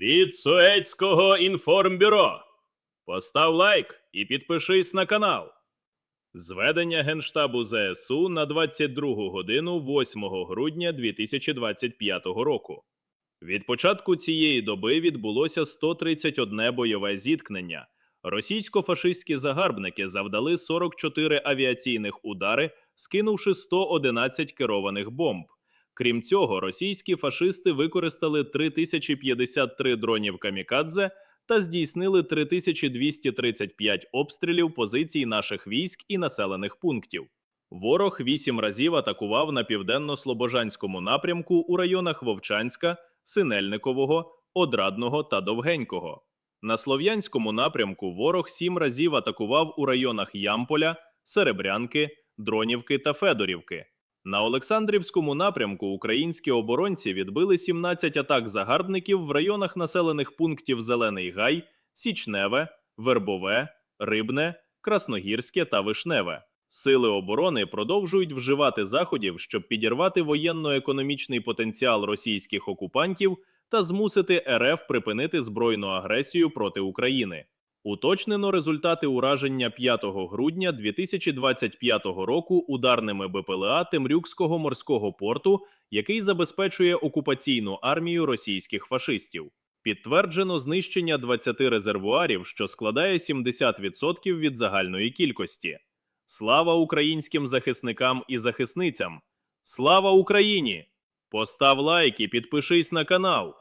від Суецького інформбюро. Постав лайк і підпишись на канал. Зведення Генштабу ЗСУ на 22 годину 8 грудня 2025 року. Від початку цієї доби відбулося 131 бойове зіткнення. Російсько-фашистські загарбники завдали 44 авіаційних удари, скинувши 111 керованих бомб. Крім цього, російські фашисти використали 3053 дронів камікадзе та здійснили 3235 обстрілів позицій наших військ і населених пунктів. Ворог вісім разів атакував на південно-слобожанському напрямку у районах Вовчанська, Синельникового, Одрадного та Довгенького. На слов'янському напрямку ворог сім разів атакував у районах Ямполя, Серебрянки, Дронівки та Федорівки. На Олександрівському напрямку українські оборонці відбили 17 атак загарбників в районах населених пунктів Зелений Гай, Січневе, Вербове, Рибне, Красногірське та Вишневе. Сили оборони продовжують вживати заходів, щоб підірвати воєнно-економічний потенціал російських окупантів та змусити РФ припинити збройну агресію проти України. Уточнено результати ураження 5 грудня 2025 року ударними БПЛА Темрюкського морського порту, який забезпечує окупаційну армію російських фашистів. Підтверджено знищення 20 резервуарів, що складає 70% від загальної кількості. Слава українським захисникам і захисницям! Слава Україні! Постав лайк і підпишись на канал.